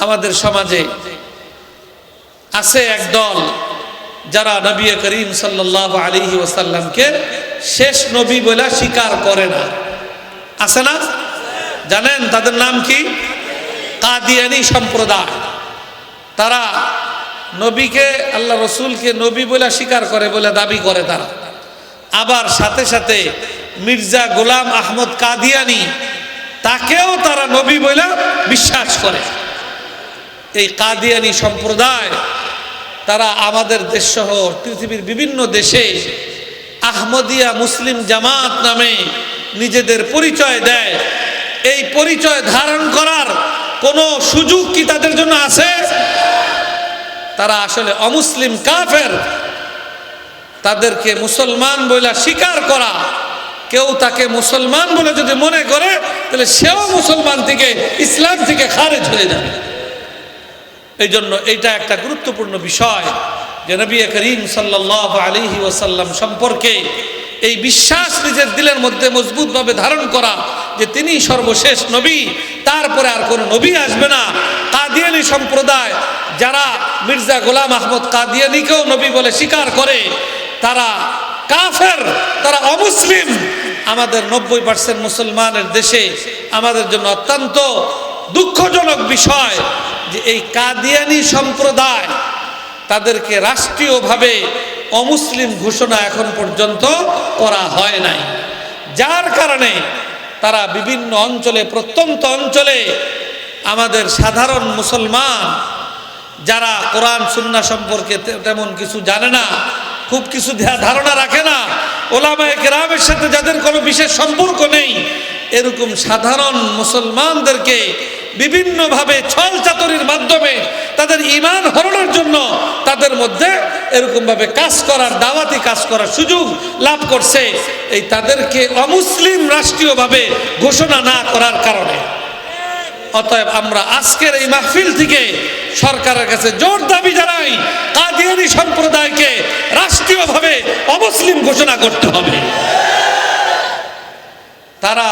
আমাদের সমাজে আছে এক দল যারা নবী করিম সাল্লাহ আলিহি ওসাল্লামকে শেষ নবী বলে স্বীকার করে না। আছে না? জানেন তাদের নাম কি? কাদিয়ানি সম্প্রদায়। তারা নবীকে, আল্লাহ রসুলকে নবী বলে স্বীকার করে বলে দাবি করে তারা। আবার সাথে সাথে মির্জা গোলাম আহমদ কাদিয়ানি, তাকেও তারা নবী বলে বিশ্বাস করে। এই কাদিয়ানি সম্প্রদায়, তারা আমাদের দেশসহ পৃথিবীর বিভিন্ন দেশে আহমদিয়া মুসলিম জামাত নামে নিজেদের পরিচয় দেয়। এই পরিচয় ধারণ করার কোনো সুযোগ কি তাদের জন্য আছে? তারা আসলে অমুসলিম কাফের। তাদেরকে মুসলমান বলে স্বীকার করা। কেউ তাকে মুসলমান বলে যদি মনে করে, তাহলে সেও মুসলমান থেকে, ইসলাম থেকে খারেজ হয়ে যাবে। এই জন্য এইটা একটা গুরুত্বপূর্ণ বিষয় যে নবী করিম সাল্লাহ আলিহি ওসাল্লাম সম্পর্কে এই বিশ্বাস নিজের দিলের মধ্যে মজবুতভাবে ধারণ করা যে তিনি সর্বশেষ নবী, তারপরে আর কোনো নবী আসবে না। কাদিয়ানি সম্প্রদায় যারা মির্জা গোলাম আহমদ কাদিয়ানিকেও নবী বলে স্বীকার করে, তারা কাফের, তারা অমুসলিম। আমাদের নব্বই পার্সেন্ট মুসলমানের দেশে আমাদের জন্য অত্যন্ত দুঃখজনক বিষয় যে এই কাদিয়ানি সম্প্রদায় তাদেরকে রাষ্ট্রীয়ভাবে অমুসলিম ঘোষণা এখন পর্যন্ত করা হয় নাই। যার কারণে তারা বিভিন্ন অঞ্চলে, প্রত্যন্ত অঞ্চলে আমাদের সাধারণ মুসলমান যারা কোরআন সুন্না সম্পর্কে তেমন কিছু জানে না, খুব কিছু ধারণা রাখে না, ওলামায় কেরামের সাথে যাদের কোনো বিশেষ সম্পর্ক নেই, এরকম সাধারণ মুসলমানদেরকে বিভিন্নভাবে ছল চাতুরির মাধ্যমে তাদের ইমান হরণের জন্য তাদের মধ্যে এরকমভাবে কাজ করার, দাওয়াতি কাজ করার সুযোগ লাভ করছে এই তাদেরকে অমুসলিম রাষ্ট্রীয়ভাবে ঘোষণা না করার কারণে। অতএব আমরা আজকের এই মাহফিল থেকে সরকারের কাছে জোর দাবি জানাই, কাদিয়ানি সম্প্রদায়কে রাষ্ট্রীয়ভাবে অমুসলিম ঘোষণা করতে হবে। তারা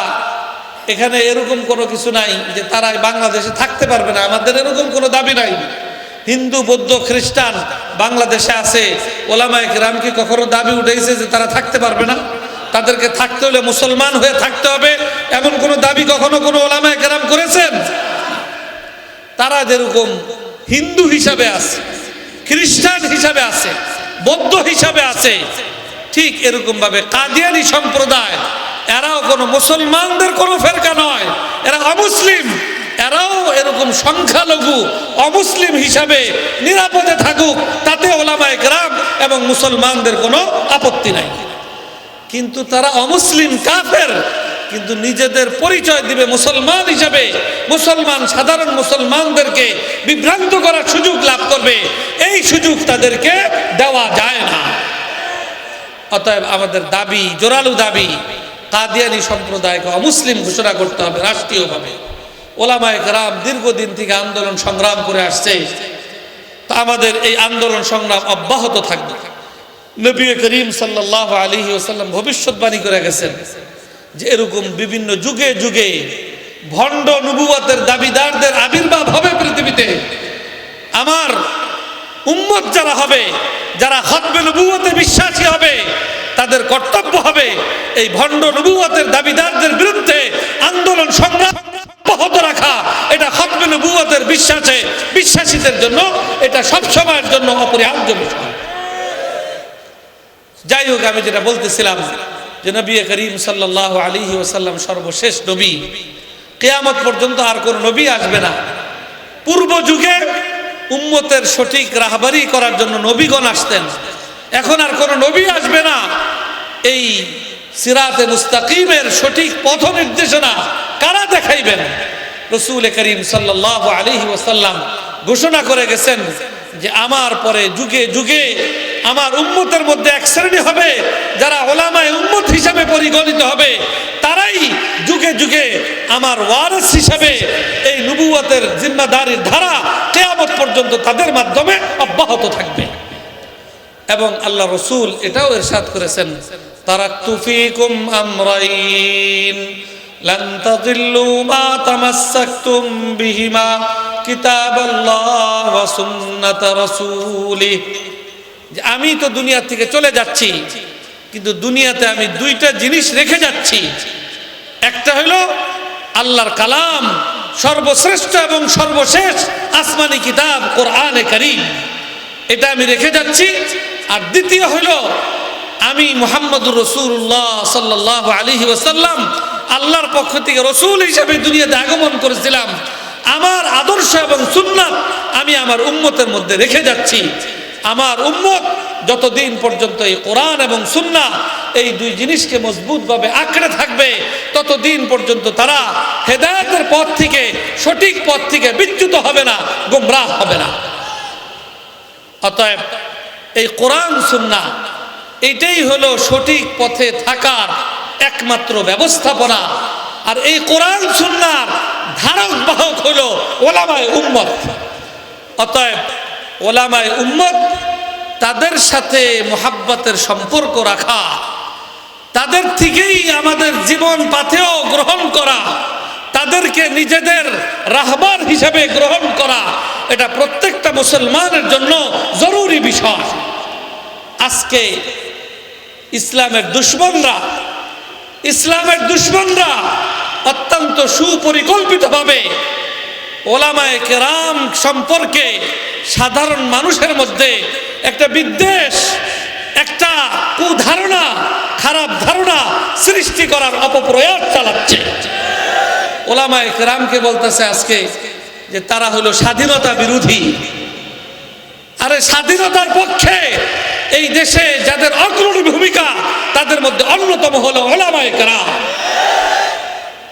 এখানে এরকম কোনো কিছু নাই যে তারা বাংলাদেশে থাকতে পারবে না। আমাদের এরকম কোনো দাবি নাই। হিন্দু, বৌদ্ধ, খ্রিস্টান বাংলাদেশে আছে। ওলামায়ক রাম কি কখনো দাবি উঠেছে যে তারা থাকতে পারবে না? তাদেরকে থাকতে হলে মুসলমান হয়ে থাকতে হবে। এমন কোনো দাবি কখনো কোনো ওলামায় কেরাম করেছেন? তারা যেরকম হিন্দু হিসাবে আছে, খ্রিস্টান হিসাবে আছে, বৌদ্ধ হিসাবে আছে, ঠিক এরকম ভাবে কাদিয়ানি সম্প্রদায় এরাও কোনো মুসলমানদের কোনো ফেরকা নয়। এরা অমুসলিম। এরাও এরকম সংখ্যালঘু, অমুসলিম হিসাবে নিরাপদে থাকুক, তাতে ওলামায় গ্রাম এবং মুসলমানদের কোনো আপত্তি নাই। কিন্তু তারা অমুসলিম, কাফের, কিন্তু নিজেদের পরিচয় দিবে মুসলমান হিসাবে। মুসলমান, সাধারণ মুসলমানদেরকে বিভ্রান্ত করার সুযোগ লাভ করবে। এই সুযোগ তাদেরকে দেওয়া যায় না। অতএব আমাদের দাবি, জোরালো দাবি কাদিয়ানি সম্প্রদায়কে অমুসলিম ঘোষণা করতে হবে রাষ্ট্রীয়ভাবে। ওলামায় গ্রাম দীর্ঘদিন থেকে আন্দোলন সংগ্রাম করে আসছে। তা আমাদের এই আন্দোলন সংগ্রাম অব্যাহত থাকবে। নবী করিম সাল্লাহ আলী ওসাল্লাম ভবিষ্যৎবাণী করে গেছেন যে এরকম বিভিন্ন যুগে যুগে ভণ্ড নবুয়াতের দাবিদারদের আবির্ভাব হবে পৃথিবীতে। আমার উম্মত যারা হবে, যারা হতবে নবুয়াতে বিশ্বাসী হবে, তাদের কর্তব্য হবে এই ভণ্ড নবুয়তের দাবিদারদের বিরুদ্ধে আন্দোলন সংগ্রাম অব্যাহত রাখা। এটা হতবে নবুয়াতের বিশ্বাসে, বিশ্বাসীদের জন্য, এটা সব সময়ের জন্য অপরিহার্য বিষয়। যাই হোক, আমি যেটা বলতেছিলাম যে নবী করিম সাল্লাহ আলী ওসাল্লাম সর্বশেষ নবী। কেয়ামত পর্যন্ত আর কোন নবী আসবে না। পূর্ব যুগে উম্মতের সঠিক রাহবারি করার জন্য নবীগণ আসতেন। এখন আর কোন নবী আসবে না। এই সিরাতে মুস্তাকিমের সঠিক পথ নির্দেশনা কারা দেখাইবেন? রসুল করিম সাল্লাহ আলী ওসাল্লাম ঘোষণা করে গেছেন যে আমার পরে যুগে যুগে আমার উম্মতের মধ্যে এক শ্রেণি হবে, যারা ওলামায় উম্মত হিসাবে পরিগণিত হবে। তারাই যুগে যুগে আমার ওয়ারস হিসাবে এই নবুয়তের জিম্মাদারির ধারা কেয়ামত পর্যন্ত তাদের মাধ্যমে অব্যাহত থাকবে। এবং আল্লাহ রসুল এটাও এরশাদ করেছেন তারাক্তু ফিকুম আমরাইন আমি তো দুনিয়া থেকে চলে যাচ্ছি, কিন্তু দুনিয়াতে আমি দুইটা জিনিস রেখে যাচ্ছি। একটা হলো আল্লাহর কালাম সর্বশ্রেষ্ঠ এবং সর্বশেষ আসমানি কিতাব কোরআনে করিম। এটা আমি রেখে যাচ্ছি। আর দ্বিতীয় হলো, আমি মোহাম্মদুর রসুল্লাহ সাল্লাহ আলী ওসাল্লাম আল্লাহর পক্ষ থেকে রসুল হিসেবে দুনিয়াতে আগমন করেছিলাম। আমার আদর্শ এবং সুন্নাত আমি আমার উম্মতের মধ্যে রেখে যাচ্ছি। আমার উম্মত যতদিন পর্যন্ত এই কোরআন এবং সুন্না এই দুই জিনিসকে মজবুতভাবে আঁকড়ে থাকবে, ততদিন পর্যন্ত তারা হেদায়তের পথ থেকে, সঠিক পথ থেকে বিচ্যুত হবে না, গোমরাহ হবে না। অতএব এই কোরআন সুন্না এটাই হলো সঠিক পথে থাকার একমাত্র ব্যবস্থাপনা। আর এই কোরআন সুন্নার ধারক বাহক হলো ওলামায় উম্মত। অতএব ওলামায় উম্মত তাদের সাথে মোহাব্বতের সম্পর্ক রাখা। তাদের থেকেই আমাদের জীবন পাথেও গ্রহণ করা, তাদেরকে নিজেদের রাহবার হিসেবে গ্রহণ করা, এটা প্রত্যেকটা মুসলমানের জন্য জরুরি বিষয়। আজকে ইসলামের দুশ্মনরা ইসলামের দুশ্মনরা অত্যন্ত সুপরিকল্পিতভাবে ওলামায় কেরাম সম্পর্কে সাধারণ মানুষের মধ্যে একটা বিদ্বেষ একটা কুধারণা, খারাপ ধারণা সৃষ্টি করার অপপ্রয়াস চালাচ্ছে। ওলামায় কেরামকে বলতেছে আজকে যে তারা হলো স্বাধীনতা বিরোধী। আরে স্বাধীনতার পক্ষে এই দেশে যাদের অগ্রণী ভূমিকা, তাদের মধ্যে অন্যতম হলো ওলামায় কেরাম।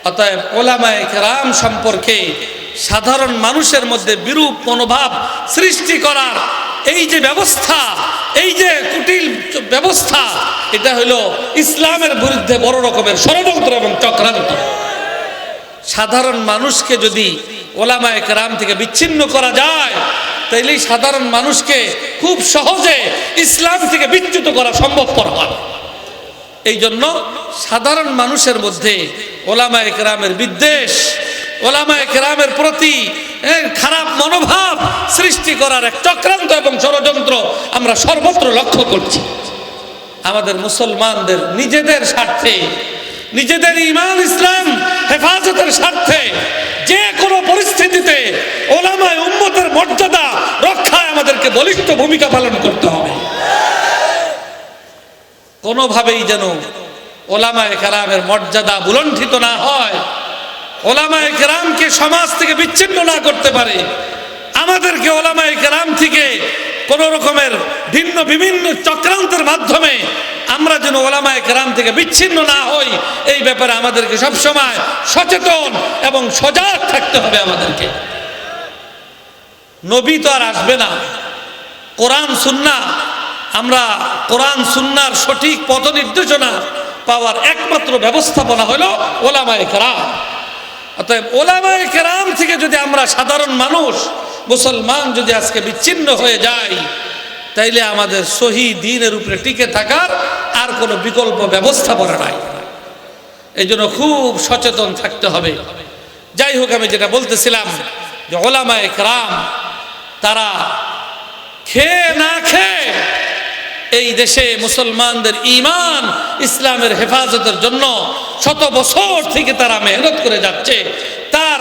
অতএব ওলামায় কেরাম সম্পর্কে সাধারণ মানুষের মধ্যে বিরূপ মনোভাব সৃষ্টি করার এই যে ব্যবস্থা, এই যে ব্যবস্থা। এটা হলো ইসলামের বিরুদ্ধে বড় রকমের ষড়যন্ত্র এবং চক্রান্ত। সাধারণ মানুষকে যদি ওলামায় কেরাম থেকে বিচ্ছিন্ন করা যায়, তাইলেই সাধারণ মানুষকে খুব সহজে ইসলাম থেকে বিচ্যুত করা সম্ভবপর হয়। এই জন্য সাধারণ মানুষের মধ্যে ওলামায় কেরামের বিদ্বেষ, ওলামায় কেরামের প্রতি খারাপ মনোভাব সৃষ্টি করার এক চক্রান্ত এবং ষড়যন্ত্র আমরা সর্বত্র লক্ষ্য করছি। আমাদের মুসলমানদের নিজেদের স্বার্থে, নিজেদের ইমান ইসলাম হেফাজতের স্বার্থে যে কোনো পরিস্থিতিতে ওলামায় উম্মতের মর্যাদা রক্ষায় আমাদেরকে বলিষ্ঠ ভূমিকা পালন করতে হবে। কোনোভাবেই যেন ওলামায় কেরামের মর্যাদা বুলণ্ঠিত না হয়, ওলামায় কেরামকে সমাজ থেকে বিচ্ছিন্ন না করতে পারে, আমাদেরকে ওলামায় কেরাম থেকে কোন রকমের ভিন্ন বিভিন্ন চক্রান্তের মাধ্যমে আমরা যেন ওলামায় কেরাম থেকে বিচ্ছিন্ন না হই, এই ব্যাপারে আমাদেরকে সবসময় সচেতন এবং সজাগ থাকতে হবে আমাদেরকে। নবী তো আর আসবে না। কোরআন, সুন্না, আমরা কোরআন, সুন্নার সঠিক পথ নির্দেশনা পাওয়ার একমাত্র ব্যবস্থাপনা হলো ওলামায় কেরাম। অতএব ওলামায় কেরাম থেকে যদি আমরা সাধারণ মানুষ মুসলমান যদি আজকে বিচ্ছিন্ন হয়ে যায়, তাইলে আমাদের সহি দিনের উপরে টিকে থাকার আর কোনো বিকল্প ব্যবস্থাপনা নাই। এই জন্য খুব সচেতন থাকতে হবে। যাই হোক, আমি যেটা বলতেছিলাম যে ওলামায় কেরাম, তারা খেয়ে না খেয়ে এই দেশে মুসলমানদের ইমান ইসলামের হেফাজতের জন্য শত বছর থেকে তারা মেহনত করে যাচ্ছে। তার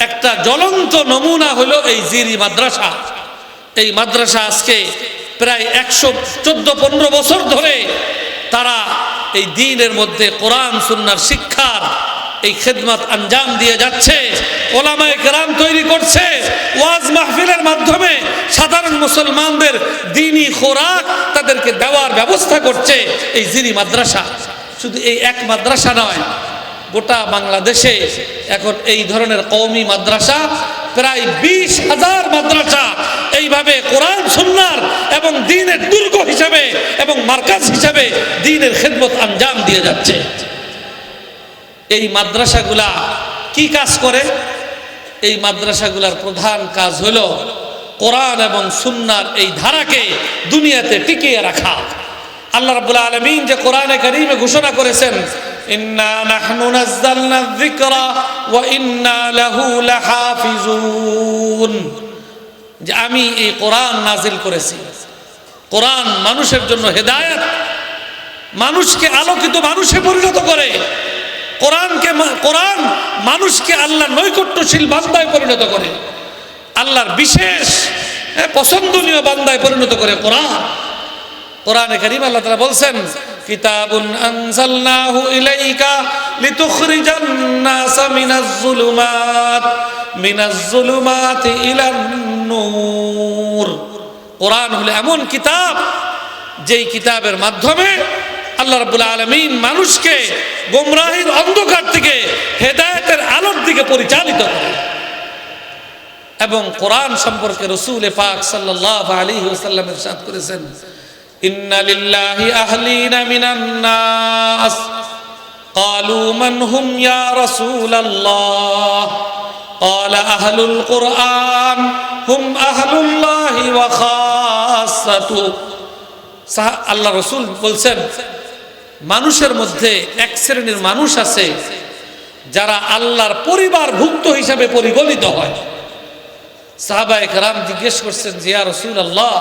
একটা জ্বলন্ত নমুনা হলো এই জিরি মাদ্রাসা। এই মাদ্রাসা আজকে প্রায় একশো চোদ্দ পনেরো বছর ধরে তারা এই দিনের মধ্যে কোরআন, সুন্নার শিক্ষার এই খেদমত আঞ্জাম দিয়ে যাচ্ছে। ওলামায় কেরাম তৈরি করছে। ওয়াজ মাহফিলের মাধ্যমে সাধারণ মুসলমানদের দিনই খোরাক তাদেরকে দেওয়ার ব্যবস্থা করছে এই জিরি মাদ্রাসা। শুধু এই এক মাদ্রাসা নয় গোটা বাংলাদেশে এখন এই ধরনের কওমি মাদ্রাসা প্রায় বিশ হাজার মাদ্রাসা এইভাবে কোরআন, সুন্নার এবং দিনের দুর্গ হিসাবে এবং মার্কাজ হিসাবে দিনের খেদমত আঞ্জাম দিয়ে যাচ্ছে। এই মাদ্রাসাগুলা কি কাজ করে? এই মাদ্রাসাগুলার প্রধান কাজ হলো কোরআন এবং সুন্নার এই ধারাকে দুনিয়াতে টিকিয়ে রাখা। আল্লাহ রাব্বুল আলামিন যে কোরআনে কারীমে ঘোষণা করেছেন ইন্না নাহনু নাযালনা যিকরা ওয়া ইন্না লাহু যে আমি এই কোরআন নাজিল করেছি। কোরআন মানুষের জন্য হেদায়েত। মানুষকে আলোকিত মানুষে পরিণত করে। কোরআনকে কোরআন মানুষকে আল্লাহ নৈকট্যশীল বান্দায় পরিণত করে। আল্লাহর বিশেষ হ্যাঁ, পছন্দনীয় বান্দায় পরিণত করে কোরআন। কোরআনে কারীম আল্লাহ তাআলা বলছেন এমন কিতাব যেই কিতাবের মাধ্যমে আল্লাহ রাব্বুল আলামিন মানুষকে গোমরাহির অন্ধকার থেকে হেদায়েতের আলোর দিকে পরিচালিত করে। এবং কোরআন সম্পর্কে রসুল পাক সাল্লাল্লাহু আলাইহি ওয়াসাল্লাম ইরশাদ করেছেন ইন্না লিল্লাহি আহলিনা মিনান নাস قالوا من هم يا رسول الله قال أهل القرآن هم أهل الله وخاصته সাহা- আল্লাহ রসুল বলছেন মানুষের মধ্যে এক শ্রেণীর মানুষ আছে যারা আল্লাহর পরিবার ভুক্ত হিসাবে পরিগণিত হয় সাহাবা একরাম জিজ্ঞেস করছেন জিয়া রসুল আল্লাহ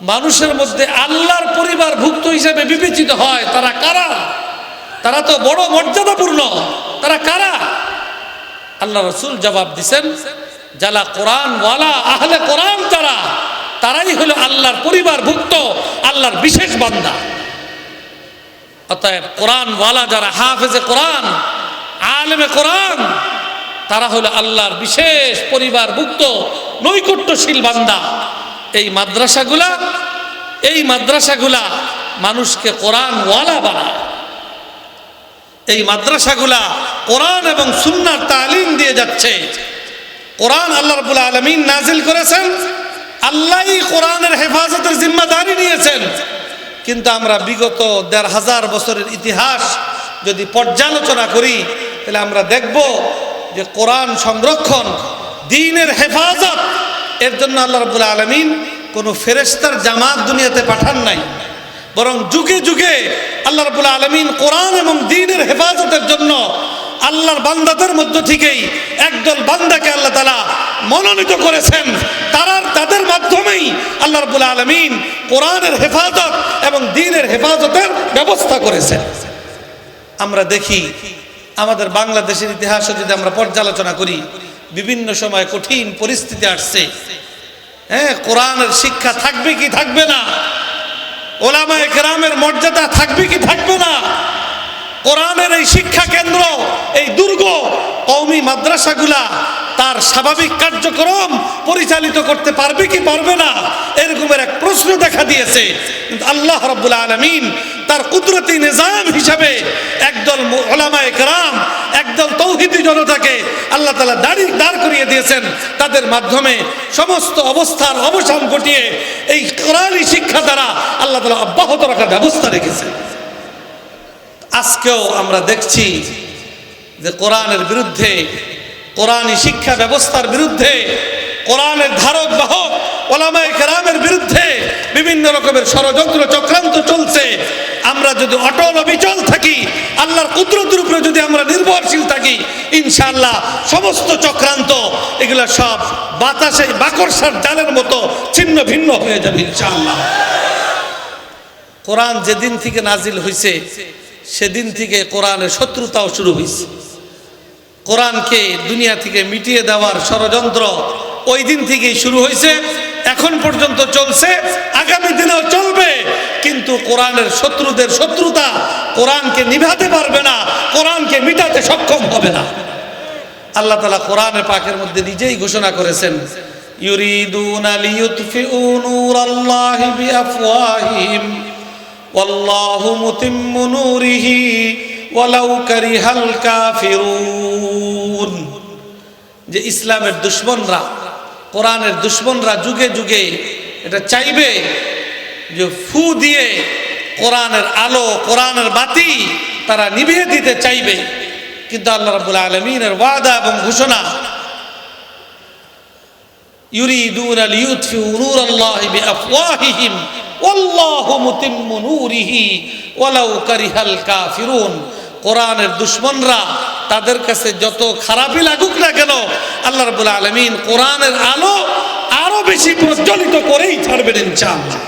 মানুষের মধ্যে আল্লাহর পরিবার ভুক্ত হিসাবে বিবেচিত হয়, তারা কারা? তারা তো বড় মর্যাদাপূর্ণ। তারা কারা? আল্লাহ রসুল জবাব দিছেন, যারা কোরআন ওয়ালা আহলে কোরআন তারা, তারাই হলো আল্লাহর পরিবার ভুক্ত আল্লাহর বিশেষ বান্দা। অতএব কোরআন ওয়ালা যারা হাফেজে কোরআন, আলেমে কোরআন, তারা হলো আল্লাহর বিশেষ পরিবার ভুক্ত নৈকট্যশীল বান্দা। এই মাদ্রাসাগুলা এই মাদ্রাসাগুলা মানুষকে কোরআন ওয়ালা বানায়। এই মাদ্রাসাগুলা কোরআন এবং সুন্নার তালিম দিয়ে যাচ্ছে। কোরআন আল্লাহ রাব্বুল আলামিন নাজিল করেছেন। আল্লাহই কোরআনের হেফাজতের জিম্মাদারি নিয়েছেন। কিন্তু আমরা বিগত দেড় হাজার বছরের ইতিহাস যদি পর্যালোচনা করি, তাহলে আমরা দেখব যে কোরআন সংরক্ষণ, দিনের হেফাজত এর জন্য আল্লাহ রাব্বুল আলামিন কোনো ফেরেশতার জামাত দুনিয়াতে পাঠান নাই। বরং যুগে যুগে আল্লাহ রাব্বুল আলমিন কোরআন এবং দিনের হেফাজতের জন্য আল্লাহর বান্দাদের মধ্য থেকেই একদল বান্দাকে আল্লাহ তালা মনোনীত করেছেন। তারার তাদের মাধ্যমেই আল্লাহ রাব্বুল আলামিন কোরআনের হেফাজত এবং দিনের হেফাজতের ব্যবস্থা করেছেন। আমরা দেখি আমাদের বাংলাদেশের ইতিহাসও যদি আমরা পর্যালোচনা করি বিভিন্ন সময় কঠিন পরিস্থিতি আসছে। হ্যাঁ কোরআনের শিক্ষা থাকবে কি থাকবে না? ওলামায় গ্রামের মর্যাদা থাকবে কি থাকবে না? কোরআনের এই শিক্ষা কেন্দ্র, এই দুর্গ কৌমি মাদ্রাসাগুলা তার স্বাভাবিক কার্যক্রম পরিচালিত করতে পারবে কি পারবে না, এরকমের এক প্রশ্ন দেখা দিয়েছে। আল্লাহ রব্বুল আলমিন তার কুদরতি নিজাম হিসাবে একদল ওলামায়ে কেরাম, একদল তৌহিদি জনতাকে আল্লাহ তালা দাঁড়ি, দাঁড় করিয়ে দিয়েছেন। তাদের মাধ্যমে সমস্ত অবস্থার অবসান ঘটিয়ে এই কোরআনী শিক্ষা দ্বারা আল্লাহ তালা অব্যাহত রাখার ব্যবস্থা রেখেছেন। আজকেও আমরা দেখছি যে কোরআনের বিরুদ্ধে, কোরআনী শিক্ষা ব্যবস্থার বিরুদ্ধে, কোরআনের ধারক বাহক, ওলামায় কেরামের বিরুদ্ধে বিভিন্ন রকমের ষড়যন্ত্র চক্রান্ত চলছে। আমরা যদি অটল অবিচল থাকি, আল্লাহর কুদরতের উপরে যদি আমরা নির্ভরশীল থাকি, ইনশাআল্লাহ সমস্ত চক্রান্ত, এগুলো সব বাতাসে বাকরসার জালের মতো ছিন্ন ভিন্ন হয়ে যাবে ইনশাআল্লাহ। কোরআন যেদিন থেকে নাজিল হয়েছে সেদিন থেকে কোরআনের শত্রুতাও শুরু হয়েছে। কোরআনকে দুনিয়া থেকে মিটিয়ে দেওয়ার ষড়যন্ত্র ওই দিন থেকেই শুরু হয়েছে, এখন পর্যন্ত চলছে, আগামী দিনেও চলবে। কিন্তু কোরআনের শত্রুদের শত্রুতা কোরআনকে নিভাতে পারবে না, কোরআনকে মিটাতে সক্ষম হবে না। আল্লাহ তালা কোরআনে পাকের মধ্যে নিজেই ঘোষণা করেছেন, ইউরিদুনা লিইউতফিউ নূরাল্লাহি বিআফওয়াহিহিম। ওয়াল্লাহু মুতিম্মু নূরিহি ওয়ালাউ কারিহাল কাফিরুন। যে ইসলামের দুশ্মনরা, কোরআনের দুশ্মনরা যুগে যুগে এটা চাইবে যে ফু দিয়ে কোরআনের আলো, কোরআনের বাতি তারা নিভিয়ে দিতে চাইবে। কিন্তু আল্লাহ রাব্বুল আলমিনের ওয়াদা এবং ঘোষণা يريدون ليطفئوا نور الله بأفواههم والله متم نوره ওয়ালাউ কারিহাল কাফিরুন কোরআনের দুশ্মনরা তাদের কাছে যত খারাপই লাগুক না কেন আল্লাহ রাব্বুল আলামিন কোরআনের আলো আরো বেশি প্রজ্বলিত করেই ছাড়বেন ইনশাআল্লাহ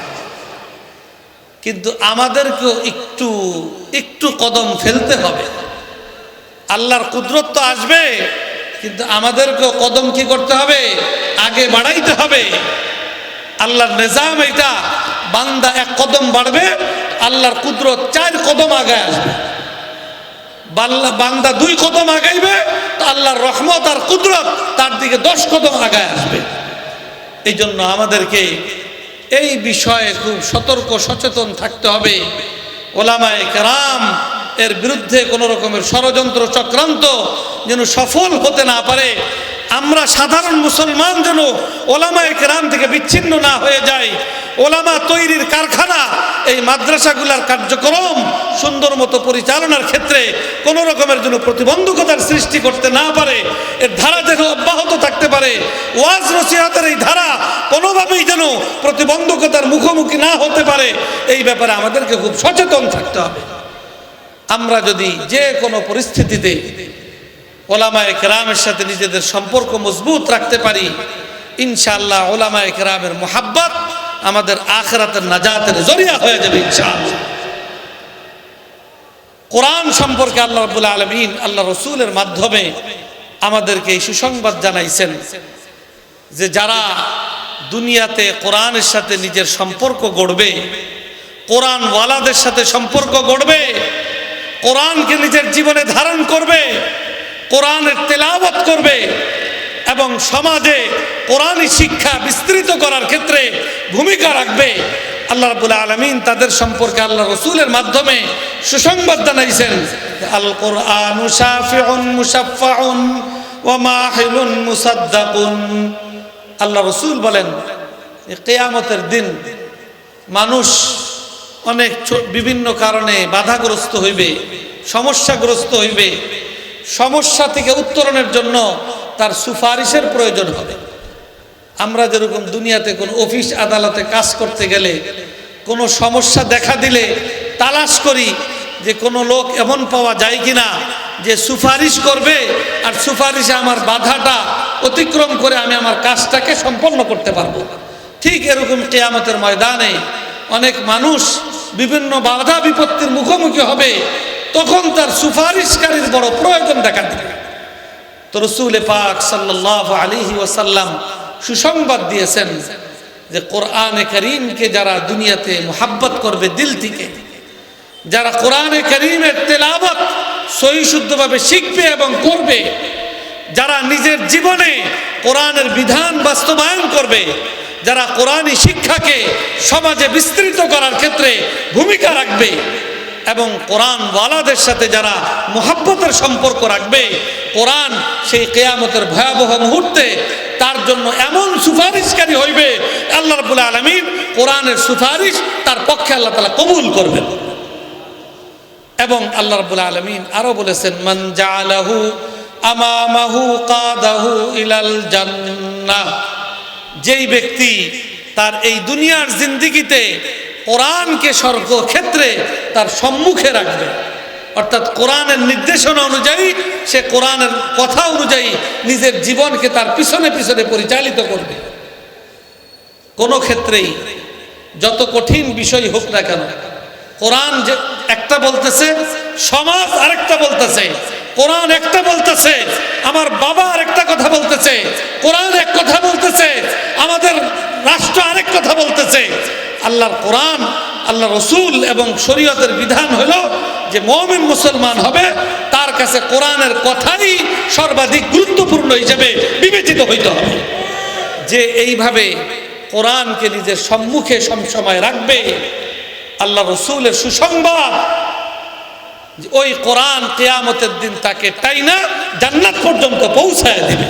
কিন্তু আমাদেরকেও একটু একটু কদম ফেলতে হবে আল্লাহর কুদরত তো আসবে কিন্তু আমাদেরকেও কদম কি করতে হবে? আগে বাড়াইতে হবে। আল্লাহর নিজাম এটা বান্দা এক কদম বাড়বে, আল্লাহর কুদরত চার কদম আগে আসবে। বান্দা দুই কদম আগাইবে, তো আল্লাহর রহমত আর কুদরত তার দিকে দশ কদম আগায় আসবে। এই জন্য আমাদেরকে এই বিষয়ে খুব সতর্ক সচেতন থাকতে হবে। ওলামায়ে কেরাম এর বিরুদ্ধে কোনো রকমের ষড়যন্ত্র চক্রান্ত যেন সফল হতে না পারে, আমরা সাধারণ মুসলমান যেন ওলামায়ে কেরাম থেকে বিচ্ছিন্ন না হয়ে যায় ওলামা তৈরির কারখানা, এই মাদ্রাসাগুলার কার্যক্রম সুন্দর মতো পরিচালনার ক্ষেত্রে কোনো রকমের জন্য প্রতিবন্ধকতার সৃষ্টি করতে না পারে, এর ধারা যেন অব্যাহত থাকতে পারে, ওয়াজ নসিহতের এই ধারা কোনোভাবেই যেন প্রতিবন্ধকতার মুখোমুখি না হতে পারে, এই ব্যাপারে আমাদেরকে খুব সচেতন থাকতে হবে। আমরা যদি যে কোনো পরিস্থিতিতে ওলামায় কেরামের সাথে নিজেদের সম্পর্ক মজবুত রাখতে পারি, ইনশাআল্লাহ ওলামায় কেরামের মোহাব্বত আমাদের আখরাতের নাজাতের জরিয়া হয়ে যাবে, ইনশাআল্লাহ। কোরআন সম্পর্কে আল্লাহ রবুল আলমিন, আল্লাহ রসুলের মাধ্যমে আমাদেরকে এই সুসংবাদ জানাইছেন যে যারা দুনিয়াতে কোরআনের সাথে নিজের সম্পর্ক গড়বে কোরআন ওয়ালাদের সাথে সম্পর্ক গড়বে কোরআনকে নিজের জীবনে ধারণ করবে, কোরআনের তেলাওয়াত করবে এবং সমাজে কোরআনী শিক্ষা বিস্তৃত করার ক্ষেত্রে ভূমিকা রাখবে। আল্লাহ রাবুল আলমিন তাদের সম্পর্কে আল্লাহ রসুলের মাধ্যমে সুসংবাদ জানাইছেন আল কোরআন আল্লাহ রসুল বলেন কেয়ামতের দিন মানুষ অনেক বিভিন্ন কারণে বাধাগ্রস্ত হইবে, সমস্যাগ্রস্ত হইবে। সমস্যা থেকে উত্তরণের জন্য তার সুপারিশের প্রয়োজন হবে। আমরা যেরকম দুনিয়াতে কোন অফিস, আদালতে কাজ করতে গেলে কোনো সমস্যা দেখা দিলে তালাশ করি যে কোনো লোক এমন পাওয়া যায় কিনা যে সুপারিশ করবে আর সুপারিশে আমার বাধাটা অতিক্রম করে আমি আমার কাজটাকে সম্পন্ন করতে পারব। ঠিক এরকম কেয়ামতের ময়দানে অনেক মানুষ বিভিন্ন বাধা বিপত্তির মুখোমুখি হবে, তখন তার সুপারিশকারীর বড় প্রয়োজন দেখা দিবে। তো রসুল পাক সাল্লাহ আলিহি ওয়াসাল্লাম সুসংবাদ দিয়েছেন যে কোরআনে করিমকে যারা দুনিয়াতে মোহাব্বত করবে দিল থেকে, যারা কোরআনে করিমের তেলাবত সহি শুদ্ধভাবে শিখবে এবং করবে, যারা নিজের জীবনে কোরআনের বিধান বাস্তবায়ন করবে যারা কোরআনী শিক্ষাকে সমাজে বিস্তৃত করার ক্ষেত্রে ভূমিকা রাখবে এবং কোরআন ওয়ালাদের সাথে যারা মোহাব্বতের সম্পর্ক রাখবে, কোরআন সেই কেয়ামতের ভয়াবহ মুহূর্তে তার জন্য এমন সুপারিশকারী হইবে, আল্লাহ রবুল্লা আলমিন কোরআনের সুপারিশ তার পক্ষে আল্লাহ তালা কবুল করবেন। এবং আল্লাহ রবুল্লা আলমিন আরও বলেছেন, মান জালাহু আমামাহু কাদাহু ইলাল জান্নাহ। যেই ব্যক্তি তার এই দুনিয়ার জিন্দিগিতে কোরআনকে সর্বক্ষেত্রে তার সম্মুখে রাখবে। অর্থাৎ কোরআনের নির্দেশনা অনুযায়ী, সে কোরআনের কথা অনুযায়ী নিজের জীবনকে তার পিছনে পিছনে পরিচালিত করবে। কোনো ক্ষেত্রেই, যত কঠিন বিষয় হোক না কেন, কোরআন যে একটা বলতেছে, সমাজ আরেকটা বলতেছে। কোরআন একটা বলতেছে, আমার বাবা আরেকটা কথা বলতেছে, কোরআন এক কথা বলতেছে, আমাদের রাষ্ট্র আরেক কথা বলতেছে। আল্লাহর কোরআন আল্লাহ রসুল এবং শরীয়তের বিধান হলো যে মমিন মুসলমান হবে, তার কাছে কোরআনের কথাই সর্বাধিক গুরুত্বপূর্ণ হিসেবে বিবেচিত হইতে হবে। যে এইভাবে কোরআনকে নিজের সম্মুখে সবসময় রাখবে আল্লাহ রসুলের সুসংবাদ ওই কোরআন কেয়ামতের দিন তাকে তাই না জান্নাত পর্যন্ত পৌঁছায় দিবে।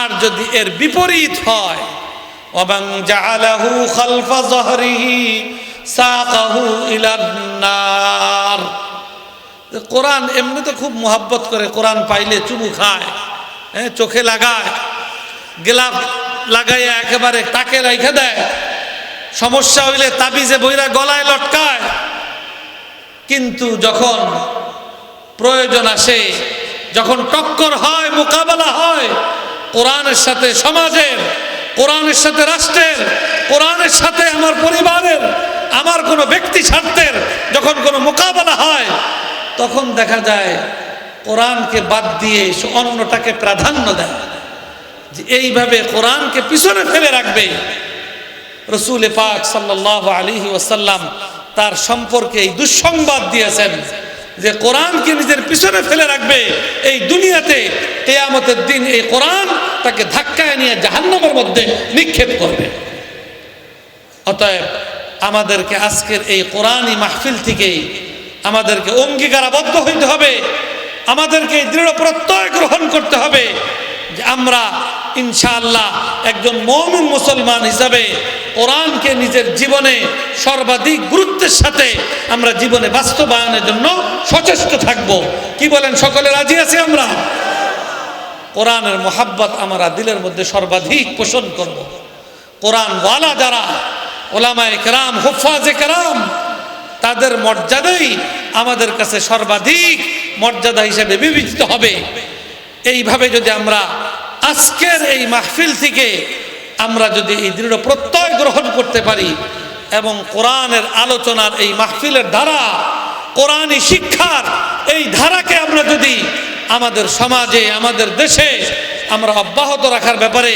আর যদি এর বিপরীত হয় ওবাং জাআলাহু খালফা যহরিহি সাকাহু ইলান নার। কোরআন এমনি তো খুব মোহাব্বত করে, কোরআন পাইলে চুমু খায় হ্যাঁ চোখে লাগায়, গেলাপ লাগাইয়া একেবারে তাকে রেখে দেয়। সমস্যা হইলে তাবিজে বইরা গলায় লটকায়। কিন্তু যখন প্রয়োজন আসে, যখন টক্কর হয়, মোকাবেলা হয়, কোরআনের সাথে সমাজের, কোরআনের সাথে রাষ্ট্রের, কোরআনের সাথে আমার পরিবারের, আমার কোনো ব্যক্তি স্বার্থের যখন কোনো মোকাবেলা হয়, তখন দেখা যায় কোরআনকে বাদ দিয়ে অন্যটাকে প্রাধান্য দেয়। যে এইভাবে কোরআনকে পিছনে ফেলে রাখবে। রসুল পাক সাল্লাহ আলী ওয়াসাল্লাম তার সম্পর্কে এই দুঃসংবাদ দিয়েছেন যে কোরআনকে নিজের পিছনে ফেলে রাখবে এই দুনিয়াতে কেয়ামতের দিন এই কোরআন তাকে ধাক্কায় নিয়ে জাহান্নামের মধ্যে নিক্ষেপ করবে। অতএব আমাদেরকে আজকের এই কোরআনই মাহফিল থেকে আমাদেরকে অঙ্গীকারাবদ্ধ হইতে হবে। আমাদেরকে দৃঢ় প্রত্যয় গ্রহণ করতে হবে যে আমরা ইনশাআল্লাহ একজন মমিন মুসলমান হিসাবে কোরআনকে নিজের জীবনে সর্বাধিক গুরুত্বের সাথে আমরা জীবনে বাস্তবায়নের জন্য সচেষ্ট থাকব। কি বলেন, সকলে রাজি আছি আমরা? কোরআনের মোহাব্বত আমরা দিলের মধ্যে সর্বাধিক পোষণ করব। কোরআন ওয়ালা যারা, ওলামায় কেরাম, হুফাজে কেরাম, তাদের মর্যাদাই আমাদের কাছে সর্বাধিক মর্যাদা হিসেবে বিবেচিত হবে। এইভাবে যদি আমরা আজকের এই মাহফিল থেকে আমরা যদি এই দৃঢ় প্রত্যয় গ্রহণ করতে পারি এবং কোরআনের আলোচনার এই মাহফিলের ধারা কোরআনী শিক্ষার এই ধারাকে আমরা যদি আমাদের সমাজে, আমাদের দেশে আমরা অব্যাহত রাখার ব্যাপারে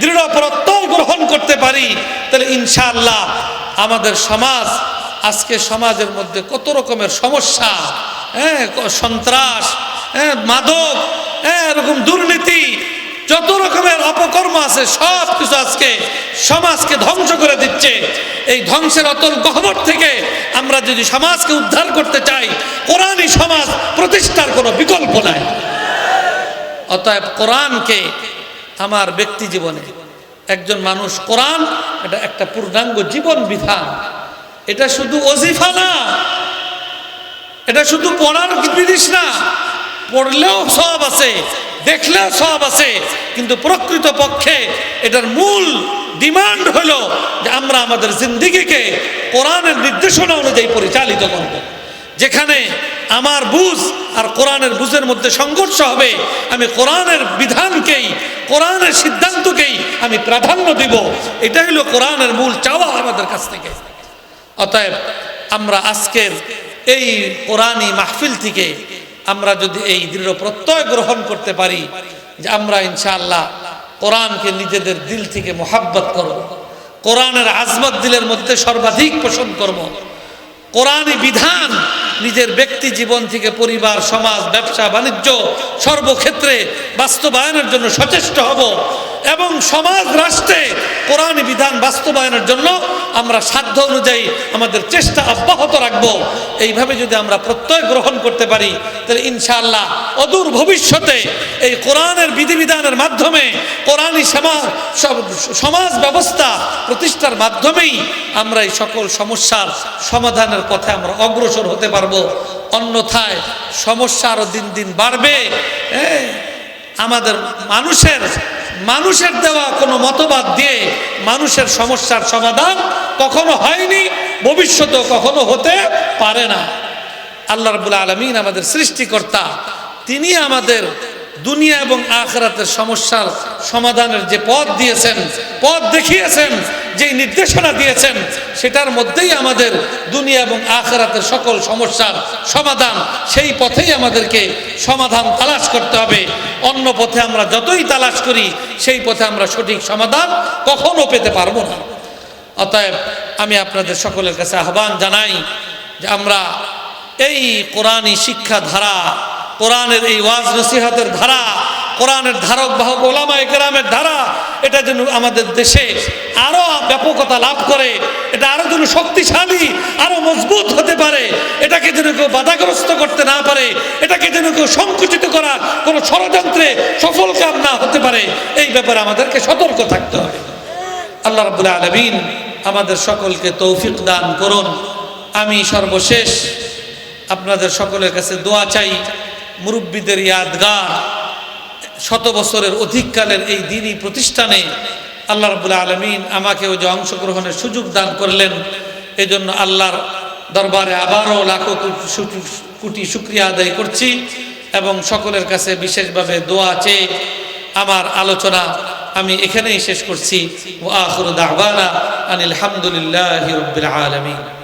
দৃঢ় প্রত্যয় গ্রহণ করতে পারি, তাহলে ইনশাআল্লাহ আমাদের সমাজ, আজকে সমাজের মধ্যে কত রকমের সমস্যা হ্যাঁ সন্ত্রাস হ্যাঁ মাদক হ্যাঁ এরকম দুর্নীতি যত রকমের অপকর্ম আছে, সব কিছু আজকে সমাজকে ধ্বংস করে দিচ্ছে। এই ধ্বংসের অতল গহবর থেকে আমরা যদি সমাজকে উদ্ধার করতে চাই, কোরআনই সমাজ প্রতিষ্ঠার কোনো বিকল্প নাই। অতএব কোরআনকে আমার ব্যক্তি জীবনে, একজন মানুষ কোরআন, এটা একটা পূর্ণাঙ্গ জীবন বিধান। এটা শুধু অজিফা না, এটা শুধু পড়ার জিনিস না, পড়লেও সব আছে। দেখলেও সব আছে, কিন্তু প্রকৃত পক্ষে এটার মূল ডিমান্ড হলো যে আমরা আমাদের জিন্দিগিকে কোরআনের নির্দেশনা অনুযায়ী পরিচালিত করব। যেখানে আমার বুঝ আর কোরআনের বুঝের মধ্যে সংঘর্ষ হবে, আমি কোরআনের বিধানকেই, কোরআনের সিদ্ধান্তকেই আমি প্রাধান্য দিব। এটা হলো কোরআনের মূল চাওয়া আমাদের কাছ থেকে। অতএব আমরা আজকের এই কোরআনী মাহফিল থেকে আমরা যদি এই দৃঢ় প্রত্যয় গ্রহণ করতে পারি যে আমরা ইনশাআল্লাহ কোরআনকে নিজেদের দিল থেকে মোহাব্বত করব, কোরআনের আজমত দিলের মধ্যে সর্বাধিক পোষণ করব কোরআন বিধান নিজের ব্যক্তি জীবন থেকে পরিবার, সমাজ, ব্যবসা, বাণিজ্য সর্বক্ষেত্রে বাস্তবায়নের জন্য সচেষ্ট হব এবং সমাজ রাষ্ট্রে কোরআনী বিধান বাস্তবায়নের জন্য আমরা সাধ্য অনুযায়ী আমাদের চেষ্টা অব্যাহত রাখব। এইভাবে যদি আমরা প্রত্যয় গ্রহণ করতে পারি, তাহলে ইনশাআল্লাহ অদূর ভবিষ্যতে এই কোরআনের বিধিবিধানের মাধ্যমে কোরআনী সমাজ সমাজ ব্যবস্থা প্রতিষ্ঠার মাধ্যমেই আমরা এই সকল সমস্যার সমাধানের পথে আমরা অগ্রসর হতে পারব। অন্যথায় সমস্যা আরও দিন দিন বাড়বে। হ্যাঁ আমাদের মানুষের মানুষের দেওয়া কোনো মতবাদ দিয়ে মানুষের সমস্যার সমাধান কখনো হয়নি, ভবিষ্যতেও কখনো হতে পারে না। আল্লাহ রবুল আলমিন আমাদের সৃষ্টিকর্তা, তিনি আমাদের দুনিয়া এবং আখরাতের সমস্যার সমাধানের যে পথ দিয়েছেন, পথ দেখিয়েছেন যে নির্দেশনা দিয়েছেন, সেটার মধ্যেই আমাদের দুনিয়া এবং আখরাতের সকল সমস্যার সমাধান, সেই পথেই আমাদেরকে সমাধান তালাশ করতে হবে। অন্য পথে আমরা যতই তালাশ করি, সেই পথে আমরা সঠিক সমাধান কখনো পেতে পারব না। অতএব আমি আপনাদের সকলের কাছে আহ্বান জানাই যে আমরা এই কোরআনী শিক্ষা ধারা কোরআনের এই ওয়াজ নসিহাতের ধারা কোরআনের ধারক, বাহক, ওলামা একরামের ধারা, এটা যেন আমাদের দেশে আরও ব্যাপকতা লাভ করে, এটা আরও যেন শক্তিশালী, আরও মজবুত হতে পারে, এটাকে যেন কেউ বাধাগ্রস্ত করতে না পারে, এটাকে যেন কেউ সংকুচিত করা কোনো ষড়যন্ত্রে সফল কাম না হতে পারে, এই ব্যাপারে আমাদেরকে সতর্ক থাকতে হবে। আল্লাহ রাবুল আলমিন আমাদের সকলকে তৌফিক দান করুন। আমি সর্বশেষ আপনাদের সকলের কাছে দোয়া চাই, মুরব্বীদের ইয়াদগার শত বছরের অধিককালের এই দিনই প্রতিষ্ঠানে আল্লাহ রবুল্লা আলমিন আমাকেও যে অংশগ্রহণের সুযোগ দান করলেন। এজন্য আল্লাহর দরবারে আবারও লাখো কোটি শুক্রিয়া আদায় করছি এবং সকলের কাছে বিশেষভাবে দোয়া চেয়ে আমার আলোচনা আমি এখানেই শেষ করছি। ও আখরু দাওয়ানা আনিল হামদুলিল্লাহি রাব্বিল আলামিন।